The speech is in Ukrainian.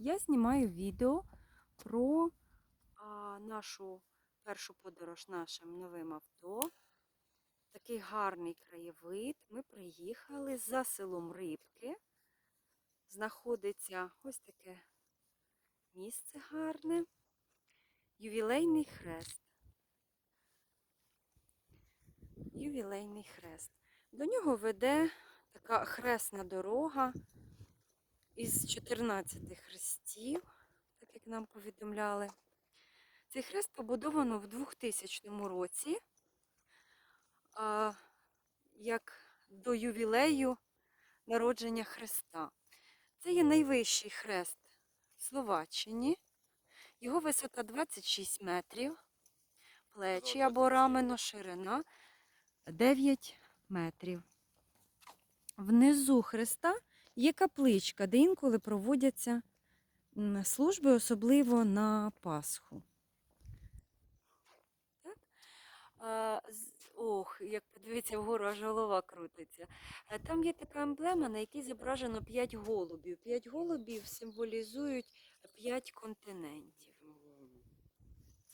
Я знімаю відео про а, нашу першу подорож нашим новим авто. Такий гарний краєвид. Ми приїхали за селом Рибки. Знаходиться ось таке місце гарне. Ювілейний хрест. Ювілейний хрест. До нього веде така хресна дорога із 14 хрестів, так як нам повідомляли. Цей хрест побудовано в 2000 році, як до ювілею народження Христа. Це є найвищий хрест в Словаччині. Його висота 26 метрів, плечі або рамено, ширина 9 метрів. Внизу хреста є капличка, де інколи проводяться служби, особливо на Пасху. Так? А, ох, як подивіться вгору, аж голова крутиться. Е, Там є така емблема, на якій зображено п'ять голубів. П'ять голубів символізують п'ять континентів.